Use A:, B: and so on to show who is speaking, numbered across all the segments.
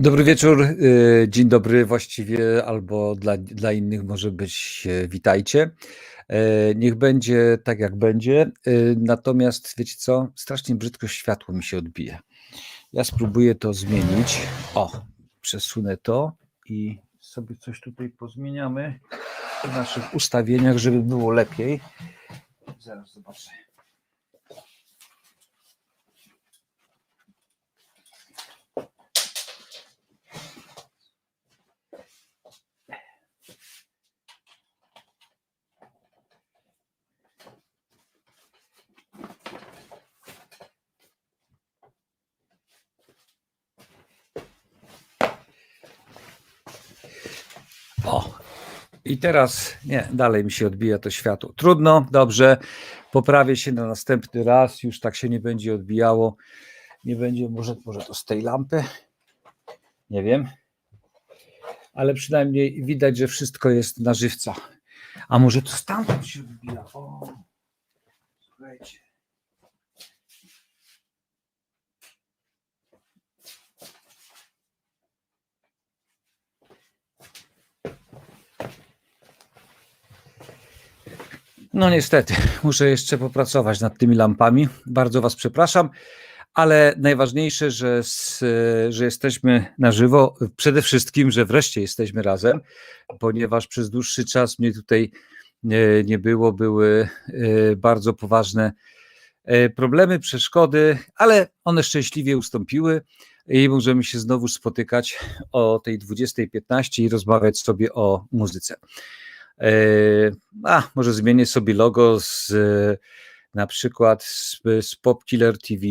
A: Dobry wieczór, y, dzień dobry właściwie, albo dla, dla innych może być e, witajcie. E, Niech będzie tak, jak będzie. Natomiast wiecie co? Strasznie brzydko światło mi się odbije. Ja spróbuję to zmienić. O, przesunę to i sobie coś tutaj pozmieniamy w naszych ustawieniach, żeby było lepiej. Zaraz zobaczę. I teraz nie, dalej mi się odbija to światło. Trudno, dobrze. Poprawię się na następny raz. Już tak się nie będzie odbijało. Nie będzie, może, może to z tej lampy. Nie wiem. Ale przynajmniej widać, że wszystko jest na żywca. A może to stamtąd się odbija? O, słuchajcie. No niestety, muszę jeszcze popracować nad tymi lampami. Bardzo Was przepraszam, ale najważniejsze, że, s- że jesteśmy na żywo. Przede wszystkim, że wreszcie jesteśmy razem, ponieważ przez dłuższy czas mnie tutaj nie, nie było, były e, bardzo poważne e, problemy, przeszkody, ale one szczęśliwie ustąpiły i możemy się znowu spotykać o tej 20.15 i rozmawiać sobie o muzyce. E, A, może zmienię sobie logo z na przykład z, z Pop Killer TV.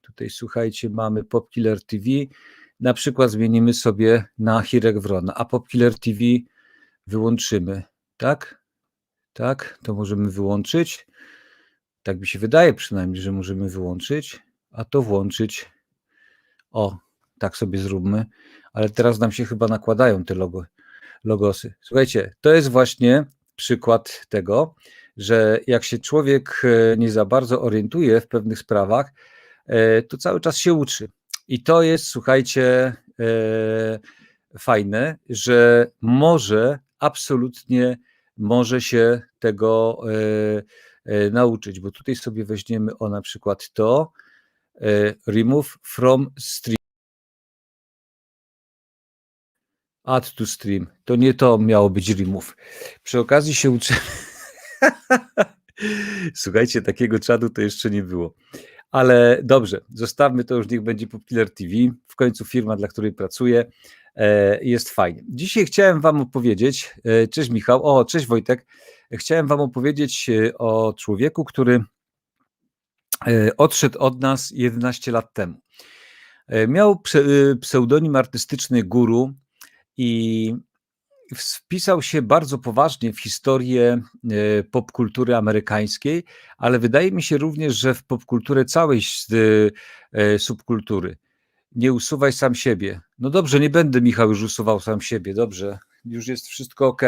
A: Tutaj słuchajcie, mamy Pop Killer TV. Na przykład zmienimy sobie na Hirek Wrona, a Pop Killer TV wyłączymy. Tak? Tak, to możemy wyłączyć. Tak mi się wydaje przynajmniej, że możemy wyłączyć, a to włączyć. O, tak sobie zróbmy. Ale teraz nam się chyba nakładają te logo logosy. Słuchajcie, to jest właśnie przykład tego, że jak się człowiek e, nie za bardzo orientuje w pewnych sprawach, e, to cały czas się uczy. I to jest, słuchajcie, e, fajne, że może absolutnie może się tego nauczyć, bo tutaj sobie weźmiemy o na przykład to remove from stream. Add to stream. To nie to miało być remove. Przy okazji się uczy. Słuchajcie, takiego czadu to jeszcze nie było. Ale dobrze, zostawmy to już, niech będzie Popular TV. W końcu firma, dla której pracuję, e, jest fajnie. Dzisiaj chciałem Wam opowiedzieć, e, cześć Michał, o, cześć Wojtek. Chciałem Wam opowiedzieć e, o człowieku, który odszedł od nas 11 lat temu. Miał pseudonim artystyczny Guru i wpisał się bardzo poważnie w historię e, popkultury amerykańskiej, ale wydaje mi się również, że w popkulturę całej e, e, subkultury. Nie usuwaj sam siebie. No dobrze, nie będę Michał już usuwał sam siebie, dobrze, już jest wszystko ok.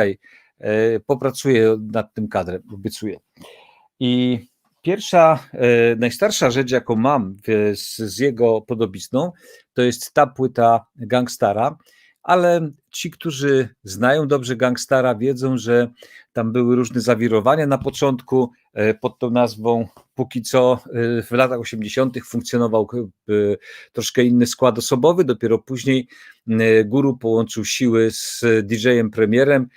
A: Popracuję nad tym kadrem, obiecuję. I pierwsza, najstarsza rzecz, jaką mam z jego podobizną, to jest ta płyta Gangstara, ale ci, którzy znają dobrze Gangstara, wiedzą, że tam były różne zawirowania na początku e, pod tą nazwą. Póki co e, w latach 80. funkcjonował e, troszkę inny skład osobowy, dopiero później Guru połączył siły z DJ-em premierem,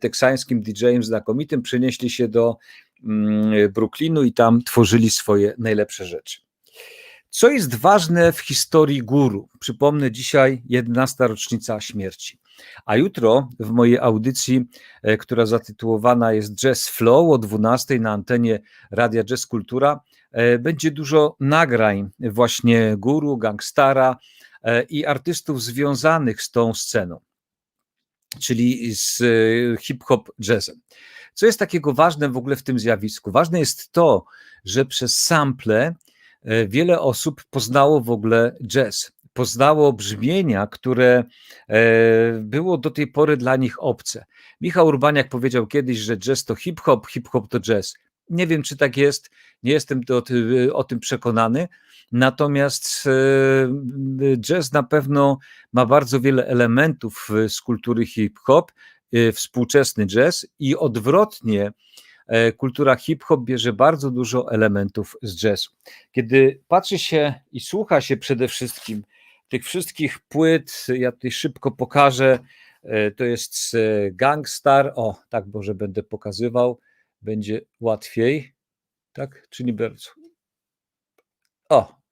A: teksańskim DJ-em znakomitym, przenieśli się do mm, Brooklynu i tam tworzyli swoje najlepsze rzeczy. Co jest ważne w historii guru? Przypomnę, dzisiaj 11. rocznica śmierci. A jutro w mojej audycji, e, która zatytułowana jest Jazz Flow o 12 na antenie Radia Jazz Kultura, e, będzie dużo nagrań właśnie guru, gangstara e, i artystów związanych z tą sceną, czyli z hip-hop jazzem. Co jest takiego ważne w ogóle w tym zjawisku? Ważne jest to, że przez sample wiele osób poznało w ogóle jazz. Poznało brzmienia, które e, było do tej pory dla nich obce. Michał Urbaniak powiedział kiedyś, że jazz to hip-hop, hip-hop to jazz. Nie wiem, czy tak jest, nie jestem o tym przekonany. Natomiast e, jazz na pewno ma bardzo wiele elementów z kultury hip-hop, e, współczesny jazz i odwrotnie e, kultura hip-hop bierze bardzo dużo elementów z jazzu. Kiedy patrzy się i słucha się przede wszystkim tych wszystkich płyt, ja tutaj szybko pokażę, to jest Gangstar, o tak może będę pokazywał, będzie łatwiej, tak, czy nie bardzo? O,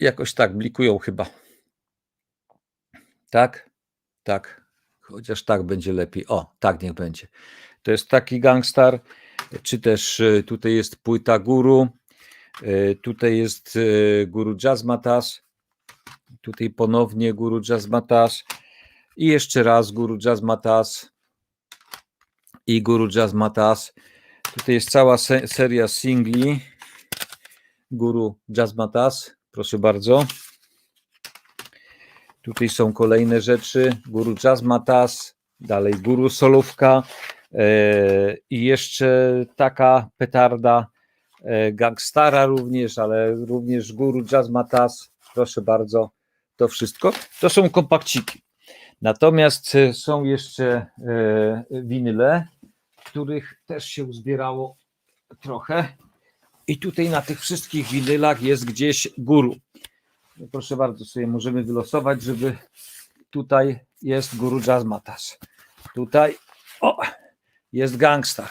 A: Jakoś tak, blikują chyba. Tak? Tak. Chociaż tak będzie lepiej. O, tak niech będzie. To jest taki gangstar, czy też e, tutaj jest płyta guru, e, tutaj jest e, guru Jazzmatas, tutaj ponownie guru Jazzmatas i jeszcze raz guru Jazzmatas i guru Jazzmatas. Tutaj jest cała seria singli guru Jazzmatas. Proszę bardzo. Tutaj są kolejne rzeczy. Guru Jazzmatas, dalej Guru Solówka e, i jeszcze taka petarda e, Gangstara również, ale również Guru Jazzmatas. Proszę bardzo, to wszystko. To są kompakciki. Natomiast e, są jeszcze winyle, których też się uzbierało trochę. I tutaj na tych wszystkich winylach jest gdzieś guru. Proszę bardzo, sobie możemy wylosować, żeby tutaj jest guru Jazzmatas. Tutaj o, jest Gangstar.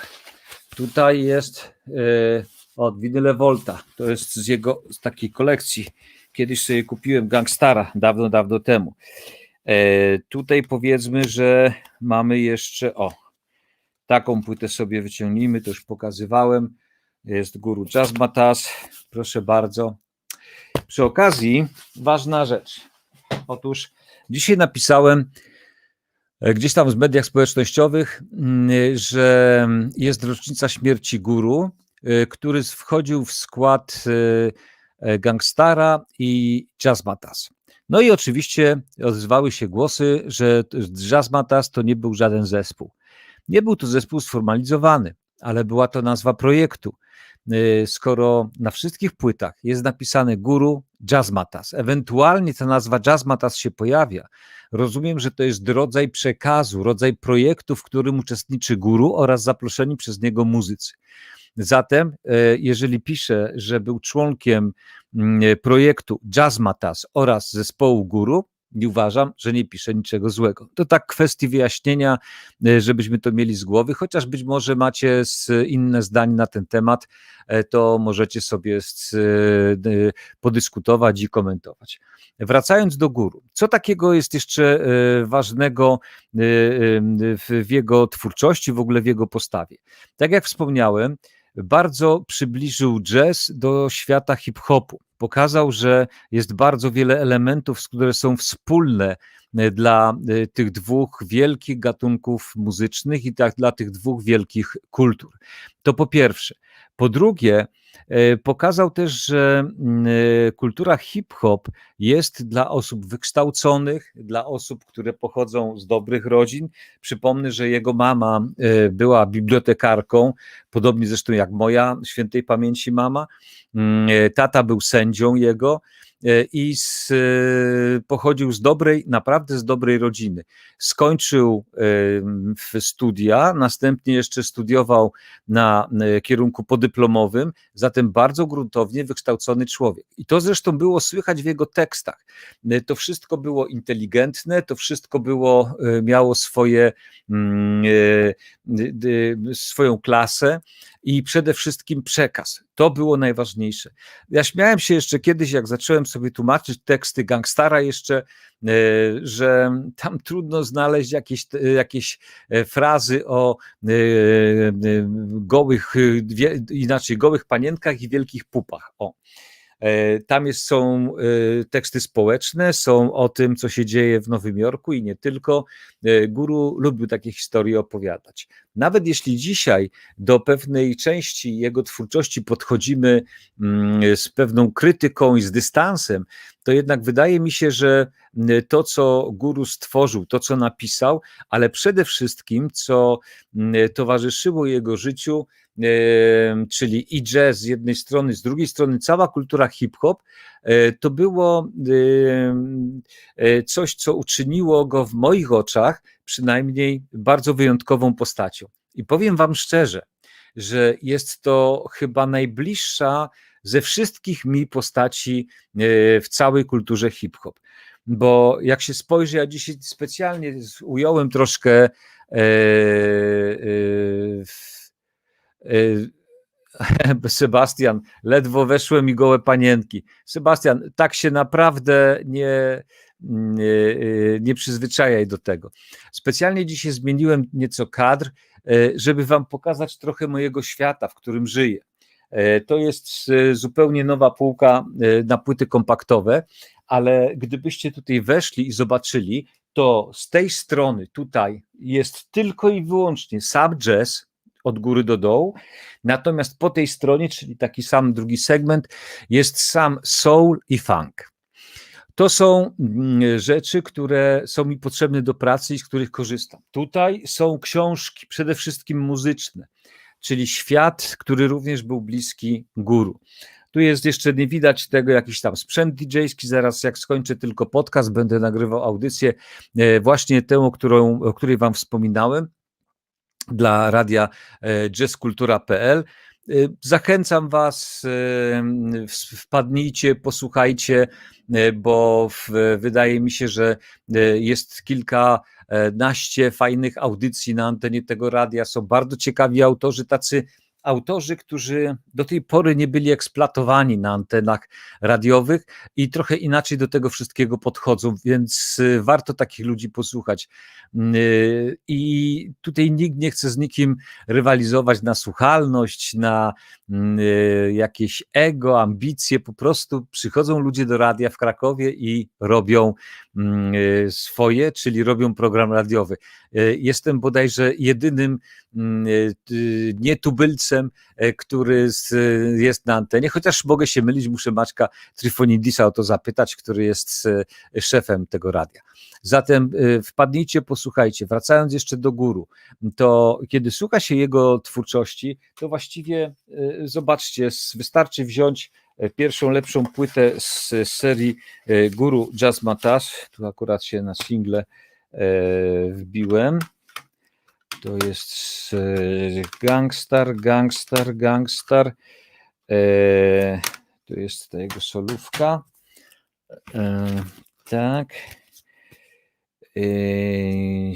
A: Tutaj jest yy, od winyle Volta. To jest z jego z takiej kolekcji. Kiedyś sobie kupiłem Gangstara dawno, dawno temu. E, tutaj powiedzmy, że mamy jeszcze o taką płytę sobie wyciągnijmy, to już pokazywałem jest guru Jazzmatas. Proszę bardzo. Przy okazji, ważna rzecz. Otóż dzisiaj napisałem e, gdzieś tam w mediach społecznościowych, mm, że jest rocznica śmierci guru, e, który wchodził w skład e, Gangstara i Jazzmatas. No i oczywiście odzywały się głosy, że Jazzmatas to nie był żaden zespół. Nie był to zespół sformalizowany, ale była to nazwa projektu. Y, skoro na wszystkich płytach jest napisane guru Jazzmatas, ewentualnie ta nazwa Jazzmatas się pojawia, rozumiem, że to jest rodzaj przekazu, rodzaj projektu, w którym uczestniczy guru oraz zaproszeni przez niego muzycy. Zatem, y, jeżeli pisze, że był członkiem mm, projektu Jazzmatas oraz zespołu guru, nie uważam, że nie pisze niczego złego. To tak kwestii wyjaśnienia, e, żebyśmy to mieli z głowy, chociaż być może macie inne zdanie na ten temat, e, to możecie sobie e, podyskutować i komentować. Wracając do guru, co takiego jest jeszcze ważnego w jego twórczości, w ogóle w jego postawie? Tak jak wspomniałem, bardzo przybliżył jazz do świata hip-hopu. Pokazał, że jest bardzo wiele elementów, które są wspólne e, dla e, tych dwóch wielkich gatunków muzycznych i tak dla tych dwóch wielkich kultur. To po pierwsze. Po drugie, pokazał też, że mm, e, kultura hip-hop jest dla osób wykształconych, dla osób, które pochodzą z dobrych rodzin. Przypomnę, że jego mama e, była bibliotekarką, podobnie zresztą jak moja świętej pamięci mama. Mm, tata był sędzią jego E, i z, e, pochodził z dobrej, naprawdę z dobrej rodziny. Skończył w studia, następnie jeszcze studiował na e, kierunku podyplomowym, zatem bardzo gruntownie wykształcony człowiek. I to zresztą było słychać w jego tekstach. To wszystko było inteligentne, to wszystko było, miało swoje, mm, swoją klasę i przede wszystkim przekaz. To było najważniejsze. Ja śmiałem się jeszcze kiedyś, jak zacząłem sobie tłumaczyć teksty gangstara jeszcze, e, że tam trudno znaleźć jakieś, jakieś e, frazy o e, gołych, inaczej gołych panienkach i wielkich pupach. O. E, tam jest, są e, teksty społeczne, są o tym, co się dzieje w Nowym Jorku i nie tylko. E, guru lubił takie historie opowiadać. Nawet jeśli dzisiaj do pewnej części jego twórczości podchodzimy mm, z pewną krytyką i z dystansem, to jednak wydaje mi się, że to, co guru stworzył, to, co napisał, ale przede wszystkim, co towarzyszyło jego życiu, czyli i jazz z jednej strony, z drugiej strony cała kultura hip-hop, to było coś, co uczyniło go w moich oczach przynajmniej bardzo wyjątkową postacią. I powiem Wam szczerze, że jest to chyba najbliższa ze wszystkich mi postaci w całej kulturze hip-hop. Bo jak się spojrzy, ja dzisiaj specjalnie ująłem troszkę E, e, e, Sebastian, ledwo weszły mi gołe panienki. Sebastian, tak się naprawdę nie, nie, nie przyzwyczajaj do tego. Specjalnie dzisiaj zmieniłem nieco kadr, żeby wam pokazać trochę mojego świata, w którym żyję. To jest zupełnie nowa półka na płyty kompaktowe, ale gdybyście tutaj weszli i zobaczyli, to z tej strony tutaj jest tylko i wyłącznie sam jazz od góry do dołu, natomiast po tej stronie, czyli taki sam drugi segment, jest sam soul i funk. To są mm, rzeczy, które są mi potrzebne do pracy i z których korzystam. Tutaj są książki, przede wszystkim muzyczne, czyli świat, który również był bliski guru. Tu jest jeszcze, nie widać tego, jakiś tam sprzęt DJ-ski. Zaraz, jak skończę tylko podcast, będę nagrywał audycję, e, właśnie tę, którą, o której Wam wspominałem dla radia e, jazzkultura.pl. E, zachęcam Was, wpadnijcie, posłuchajcie, bo wydaje mi się, że jest kilka naście fajnych audycji na antenie tego radia. Są bardzo ciekawi autorzy, tacy autorzy, którzy do tej pory nie byli eksploatowani na antenach radiowych i trochę inaczej do tego wszystkiego podchodzą, więc y, warto takich ludzi posłuchać. Y, I tutaj nikt nie chce z nikim rywalizować na słuchalność, na y, jakieś ego, ambicje. Po prostu przychodzą ludzie do radia w Krakowie i robią swoje, czyli robią program radiowy. Jestem bodajże jedynym nietubylcem, który jest na antenie, chociaż mogę się mylić, muszę Maćka Tryfonidisa o to zapytać, który jest szefem tego radia. Zatem wpadnijcie, posłuchajcie. Wracając jeszcze do guru, to kiedy słucha się jego twórczości, to właściwie zobaczcie, wystarczy wziąć pierwszą lepszą płytę z serii Guru Jazz Matash. Tu akurat się na single wbiłem. To jest Gangstar, Gangstar, Gangstar. To jest ta jego solówka. Tak. Yy,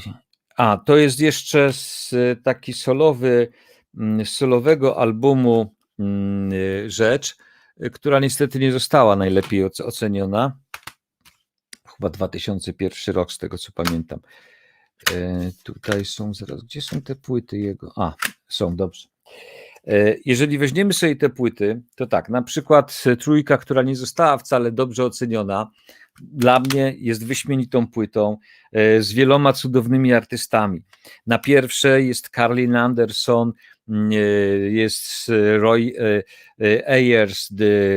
A: a, to jest jeszcze z taki solowy, mm, z solowego albumu mm, rzecz, która niestety nie została najlepiej oceniona. Chyba 2001 rok, z tego co pamiętam. Yy, tutaj są zaraz, gdzie są te płyty jego? A, są, dobrze. Yy, jeżeli weźmiemy sobie te płyty, to tak, na przykład trójka, która nie została wcale dobrze oceniona, dla mnie jest wyśmienitą płytą e, z wieloma cudownymi artystami. Na pierwszej jest Carlin Anderson, mm, e, jest Roy e, Ayers,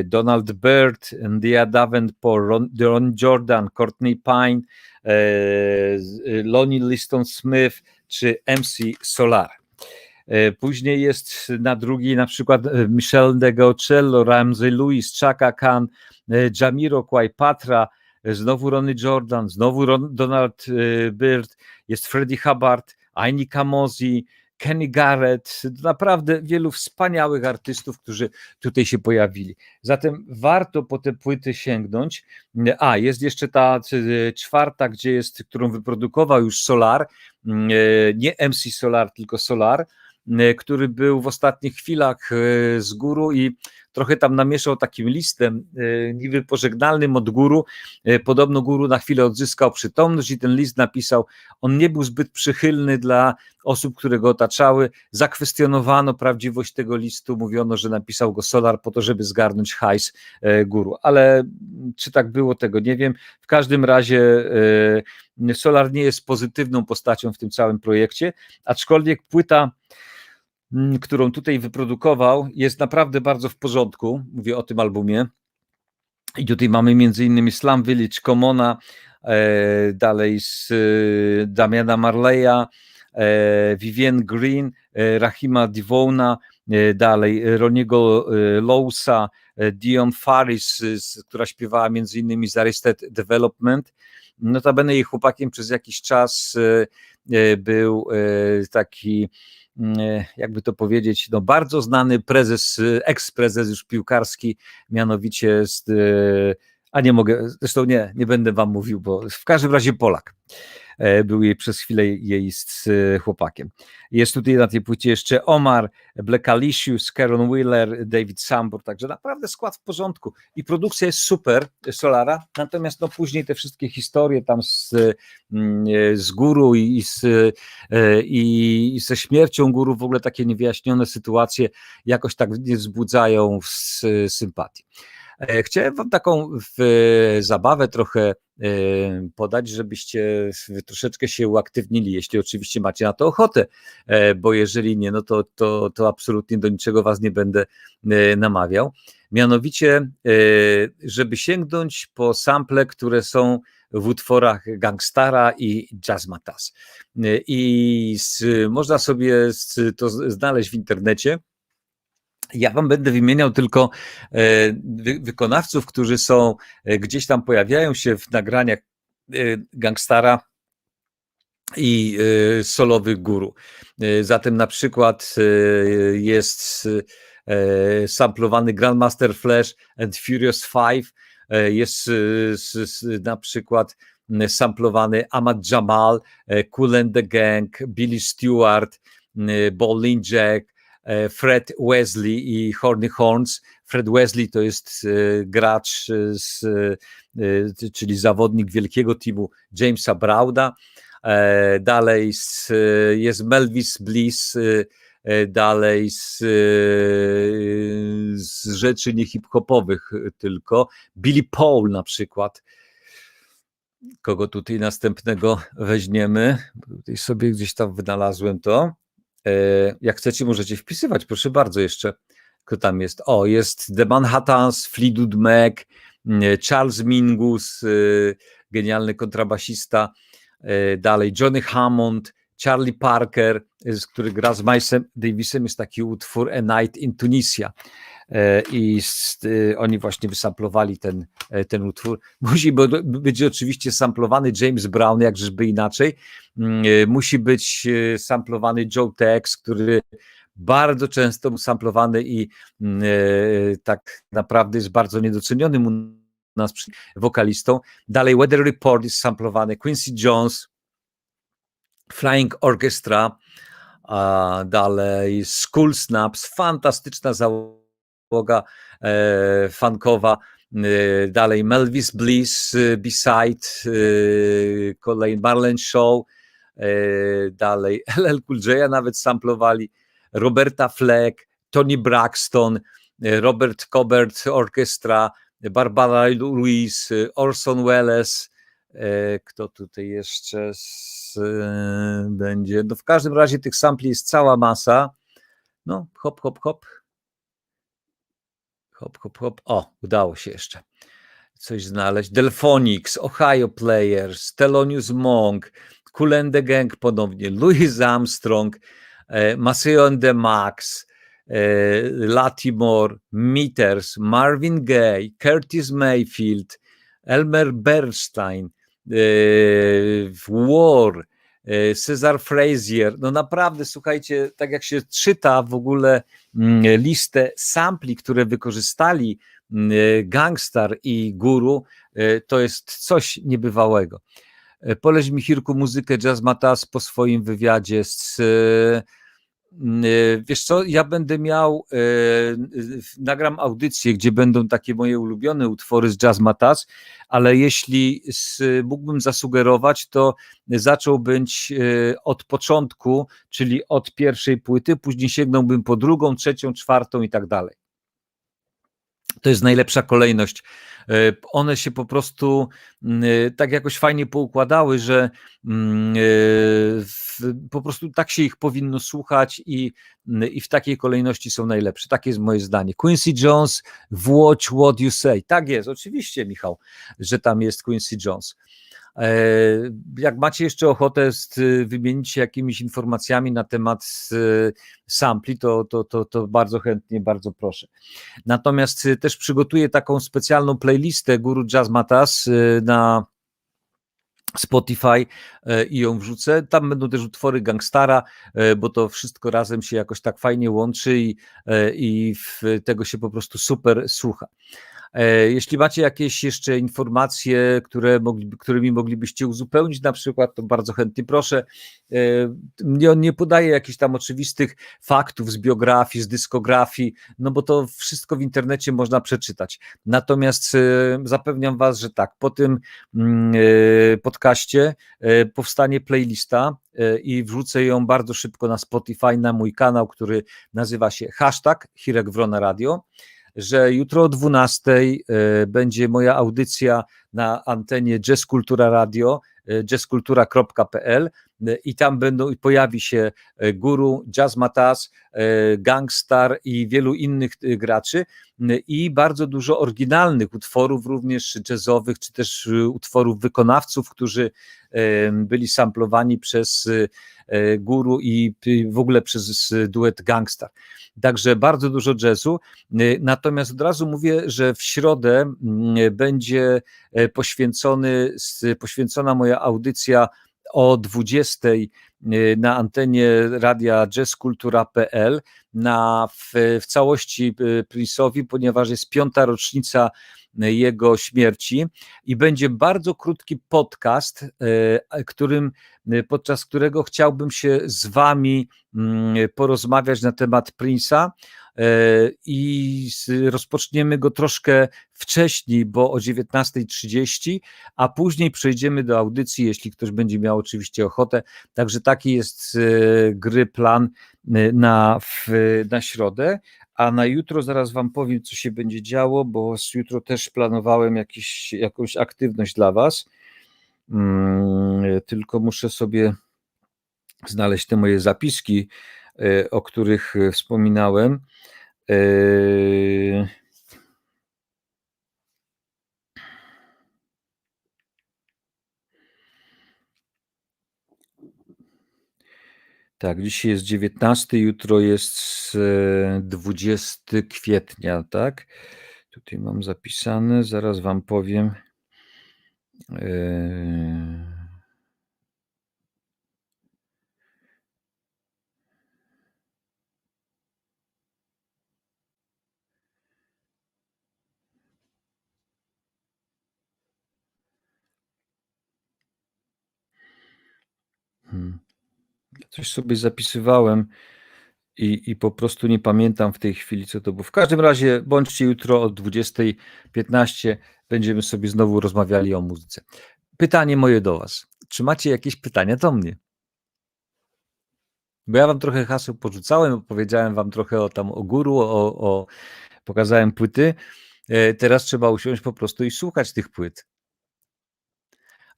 A: Donald Byrd, Dia Davenport, Ron, Ron Jordan, Courtney Pine, Lonnie Liston Smith czy MC Solar. Później jest na drugiej na przykład Michel Degocello, Ramsey Lewis, Chaka Khan, Jamiro Kwai Patra, znowu Ronny Jordan, znowu Ron, Donald y, Byrd, jest Freddie Hubbard, Aini Kamosi, Kenny Garrett, naprawdę wielu wspaniałych artystów, którzy tutaj się pojawili. Zatem warto po te płyty sięgnąć. A, jest jeszcze ta y, czwarta, gdzie jest, którą wyprodukował już Solar, y, nie MC Solar, tylko Solar, który był w ostatnich chwilach z góru i trochę tam namieszał takim listem e, niby pożegnalnym od guru. E, podobno guru na chwilę odzyskał przytomność i ten list napisał, on nie był zbyt przychylny dla osób, które go otaczały. Zakwestionowano prawdziwość tego listu, mówiono, że napisał go Solar po to, żeby zgarnąć hajs e, guru. Ale czy tak było, tego nie wiem. W każdym razie Solar nie jest pozytywną postacią w tym całym projekcie, aczkolwiek płyta Mm, którą tutaj wyprodukował, jest naprawdę bardzo w porządku. Mówię o tym albumie. I tutaj mamy innymi Slam Village Komona, e, dalej z e, Damiana Marleya, e, Vivien Green, e, Rahima Divona, dalej Roniego Lowsa, Dion Faris, która śpiewała innymi z Arrested Development. Notabene jej chłopakiem przez jakiś czas był taki jakby to powiedzieć, no bardzo znany prezes, eks-prezes już piłkarski, mianowicie z, a nie mogę, zresztą nie, nie będę wam mówił, bo w każdym razie Polak. E, był jej przez chwilę jej z e, chłopakiem. Jest tutaj na tej płycie jeszcze Omar, Black Alicious, Karen Wheeler, David Sambor, także naprawdę skład w porządku i produkcja jest super Solara, natomiast no później te wszystkie historie tam z, mm, e, z guru i, z, i, i ze śmiercią guru, w ogóle takie niewyjaśnione sytuacje jakoś tak nie wzbudzają sympatii. Chciałem Wam taką zabawę trochę podać, żebyście troszeczkę się uaktywnili, jeśli oczywiście macie na to ochotę, e, bo jeżeli nie, no to, to, to absolutnie do niczego was nie będę e, namawiał. Mianowicie, e, żeby sięgnąć po sample, które są w utworach Gangstara i Jazzmatas. I z, można sobie to znaleźć w internecie. Ja wam będę wymieniał tylko e, wykonawców, którzy są e, gdzieś tam pojawiają się w nagraniach e, Gangstara i solowych guru. Zatem na przykład jest samplowany Grandmaster Flash and Furious 5, jest na przykład samplowany Ahmad Jamal, Cool and the Gang, Billy Stewart, Bowling Jack, Fred Wesley i Horny Horns. Fred Wesley to jest e, gracz, e, z, czyli zawodnik wielkiego teamu Jamesa Browda. Dalej jest Melvis Bliss, dalej z, z rzeczy nie hip-hopowych tylko. Billy Paul na przykład. Kogo tutaj następnego weźmiemy? Tutaj sobie gdzieś tam wynalazłem to. E, jak chcecie, możecie wpisywać, proszę bardzo jeszcze, kto tam jest. O, jest The Manhattans, Fleetwood Mac, Charles Mingus, e, genialny kontrabasista, e, dalej Johnny Hammond, Charlie Parker, który gra z Milesem Davisem, jest taki utwór A Night in Tunisia i oni właśnie wysamplowali ten, ten utwór. Musi być oczywiście samplowany James Brown, jakżeżby inaczej. Mm, musi być samplowany Joe Tex, który bardzo często był samplowany i mm, tak naprawdę jest bardzo niedoceniony u nas wokalistą. Dalej Weather Report jest samplowany, Quincy Jones, Flying Orchestra, dalej School Snaps, fantastyczna załoga e, funkowa, e, dalej Melvis Bliss, e, Beside, e, kolej Marlene Show, dalej LL Cool J nawet samplowali, Roberta Fleck, Tony Braxton, Robert Cobert Orchestra, Barbara Louise, Orson Welles, kto tutaj jeszcze z, będzie? No w każdym razie tych sampli jest cała masa. No, hop, hop, hop. Hop, hop, hop. O, udało się jeszcze coś znaleźć. Delphonics, Ohio Players, Telonius Monk, the Gang ponownie, Louis Armstrong, e, Maceo and the Max, e, Latimore, Meters, Marvin Gaye, Curtis Mayfield, Elmer Bernstein, e, War, e, Cesar Frazier. No naprawdę, słuchajcie, tak jak się czyta w ogóle mm, listę sampli, które wykorzystali mm, Gangstar i Guru, e, to jest coś niebywałego. Poleź Michirku muzykę Jazz Matas po swoim wywiadzie z Y, wiesz co, ja będę miał, y, y, nagram audycję, gdzie będą takie moje ulubione utwory z Jazz Matas, ale jeśli mógłbym zasugerować, to zacząłbym od początku, czyli od pierwszej płyty, później sięgnąłbym po drugą, trzecią, czwartą i tak dalej. To jest najlepsza kolejność. E, one się po prostu mm, e, tak jakoś fajnie poukładały, że mm, e, po prostu tak się ich powinno słuchać i, mm, i w takiej kolejności są najlepsze. Takie jest moje zdanie. Quincy Jones, Watch What You Say. Tak jest, oczywiście, Michał, że tam jest Quincy Jones. E, jak macie jeszcze ochotę wymienić się jakimiś informacjami na temat sampli, to, to, to, to bardzo chętnie, bardzo proszę. Natomiast też przygotuję taką specjalną playlistę Guru Jazz Matas na Spotify e, i ją wrzucę. Tam będą też utwory Gangstara, e, bo to wszystko razem się jakoś tak fajnie łączy i, i tego się po prostu super słucha. E, jeśli macie jakieś jeszcze informacje, które którymi moglibyście uzupełnić, na przykład, to bardzo chętnie proszę. E, nie, nie podaję jakichś tam oczywistych faktów z biografii, z dyskografii, no bo to wszystko w internecie można przeczytać. Natomiast e, zapewniam Was, że tak, po tym mm, podcaście powstanie playlista i wrzucę ją bardzo szybko na Spotify, na mój kanał, który nazywa się hashtag Hirek Wrona Radio że jutro o 12 e, będzie moja audycja na antenie Jazz Kultura Radio, e, jazzkultura.pl i tam będą i pojawi się Guru, Jazz Matas, Gangstar i wielu innych graczy i bardzo dużo oryginalnych utworów, również jazzowych, czy też utworów wykonawców, którzy byli samplowani przez Guru i w ogóle przez duet Gangstar. Także bardzo dużo jazzu. Natomiast od razu mówię, że w środę będzie e, poświęcony, poświęcona moja audycja o 20 e, na antenie radia jazzkultura.pl na w, w całości e, Prince'owi, ponieważ jest piąta rocznica jego śmierci i będzie bardzo krótki podcast, którym, podczas którego chciałbym się z wami mm, porozmawiać na temat Prince'a e, i rozpoczniemy go troszkę wcześniej, bo o 19.30, a później przejdziemy do audycji, jeśli ktoś będzie miał oczywiście ochotę. Także taki jest e, gry plan e, na, na środę. A na jutro zaraz Wam powiem, co się będzie działo, bo jutro też planowałem jakiś, jakąś aktywność dla Was. Hmm, tylko muszę sobie znaleźć te moje zapiski, e, o których e, wspominałem. E, Tak, dzisiaj jest 19, jutro jest 20 kwietnia, tak? Tutaj mam zapisane, zaraz Wam powiem. Yy... Hmm. Coś sobie zapisywałem i, i po prostu nie pamiętam w tej chwili, co to było. W każdym razie bądźcie jutro o 20.15, będziemy sobie znowu rozmawiali o muzyce. Pytanie moje do Was. Czy macie jakieś pytania do mnie? Bo ja wam trochę haseł porzucałem, opowiedziałem wam trochę o tam o guru, o, o pokazałem płyty. E, teraz trzeba usiąść po prostu i słuchać tych płyt.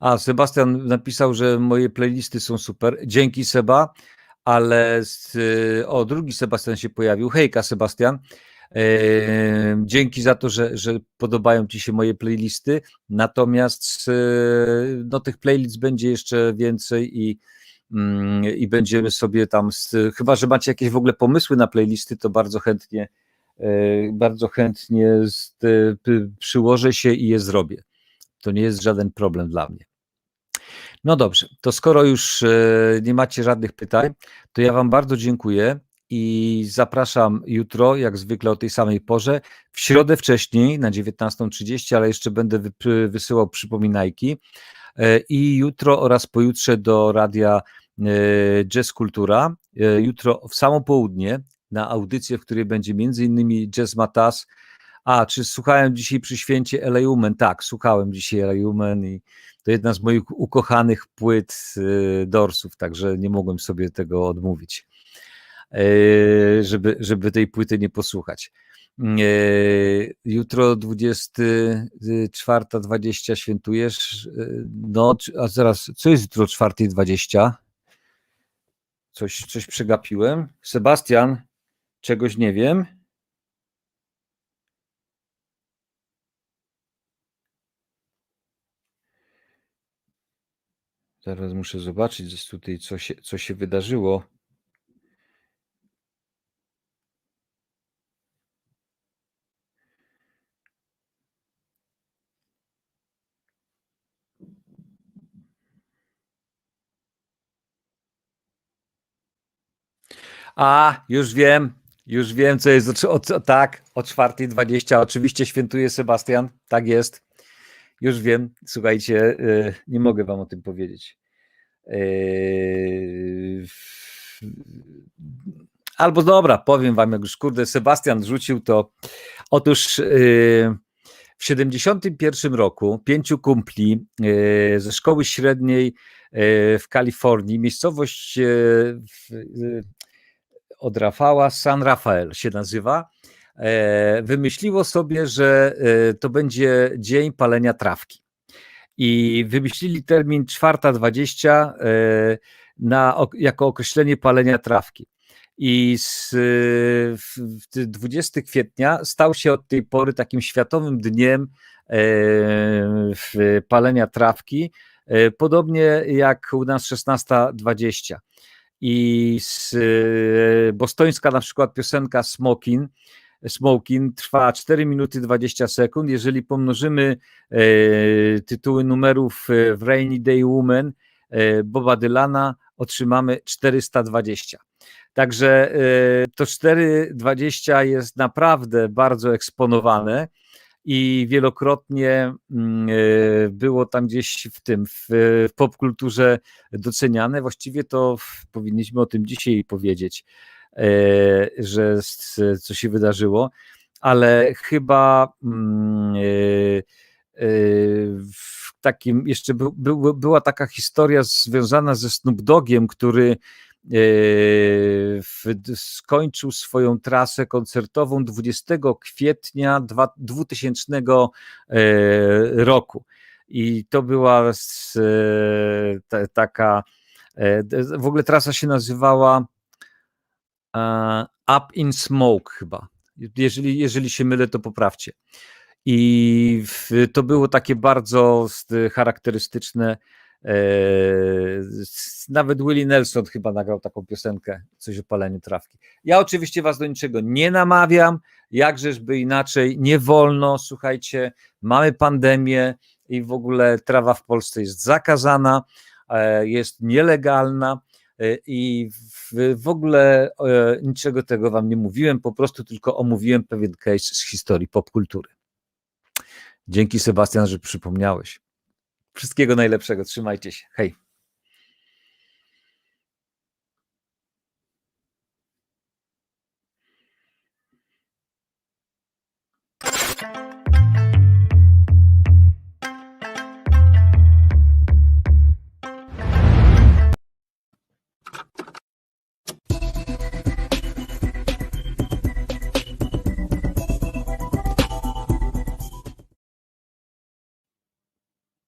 A: A, Sebastian napisał, że moje playlisty są super. Dzięki Seba, ale z, o, drugi Sebastian się pojawił. Hejka Sebastian. E, dzięki za to, że, że podobają Ci się moje playlisty. Natomiast e, no, tych playlist będzie jeszcze więcej i, mm, i będziemy sobie tam, chyba że macie jakieś w ogóle pomysły na playlisty, to bardzo chętnie, e, bardzo chętnie przyłożę się i je zrobię. To nie jest żaden problem dla mnie. No dobrze, to skoro już e, nie macie żadnych pytań, to ja Wam bardzo dziękuję i zapraszam jutro, jak zwykle o tej samej porze, w środę wcześniej na 19.30, ale jeszcze będę wysyłał przypominajki. E, I jutro oraz pojutrze do radia e, Jazz Kultura. Jutro w samo południe na audycję, w której będzie innymi Jazz Matas, a, czy słuchałem dzisiaj przy święcie Eleumen? Tak, słuchałem dzisiaj Eleumen i to jedna z moich ukochanych płyt y, Dorsów, także nie mogłem sobie tego odmówić, y, żeby, żeby tej płyty nie posłuchać. Y, jutro 24.20 świętujesz. No, a zaraz, co jest jutro 4.20? Coś, coś przegapiłem. Sebastian, czegoś nie wiem. Teraz muszę zobaczyć tutaj, co się, co się wydarzyło. A, już wiem, już wiem, co jest. O, o, tak, o 4.20. Oczywiście świętuje Sebastian. Tak jest. Już wiem. Słuchajcie, yy, nie mogę wam o tym powiedzieć. Yy, albo dobra, powiem wam, jak już kurde Sebastian rzucił to. Otóż yy, w 71 roku pięciu kumpli ze szkoły średniej w Kalifornii, miejscowość od Rafała, San Rafael się nazywa, e, wymyśliło sobie, że e, to będzie dzień palenia trawki. I wymyślili termin 4.20 e, na, jako określenie palenia trawki. I z, 20 kwietnia stał się od tej pory takim światowym dniem palenia trawki, podobnie jak u nas 16.20 i z, e, bostońska na przykład piosenka Smokin, Smokin trwa 4 minuty 20 sekund. Jeżeli pomnożymy e, tytuły numerów e, w Rainy Day Woman e, Boba Dylana, otrzymamy 420. Także to 420 jest naprawdę bardzo eksponowane i wielokrotnie mm, było tam gdzieś w tym, w, popkulturze doceniane. Właściwie to powinniśmy o tym dzisiaj powiedzieć, że co się wydarzyło, ale chyba mm, e, w takim jeszcze by, by, była taka historia związana ze Snoop Dogiem, który skończył swoją trasę koncertową 20 kwietnia 2000 e, roku. I to była e, taka, e, w ogóle trasa się nazywała Up in Smoke chyba. Jeżeli, jeżeli się mylę, to poprawcie. I to było takie bardzo charakterystyczne Eee, nawet Willie Nelson chyba nagrał taką piosenkę, coś o paleniu trawki. Ja oczywiście was do niczego nie namawiam, jakżeż inaczej, nie wolno, słuchajcie, mamy pandemię i w ogóle trawa w Polsce jest zakazana, e, jest nielegalna e, i w ogóle e, niczego tego wam nie mówiłem, po prostu tylko omówiłem pewien case z historii popkultury. Dzięki Sebastian, że przypomniałeś. Wszystkiego najlepszego. Trzymajcie się. Hej.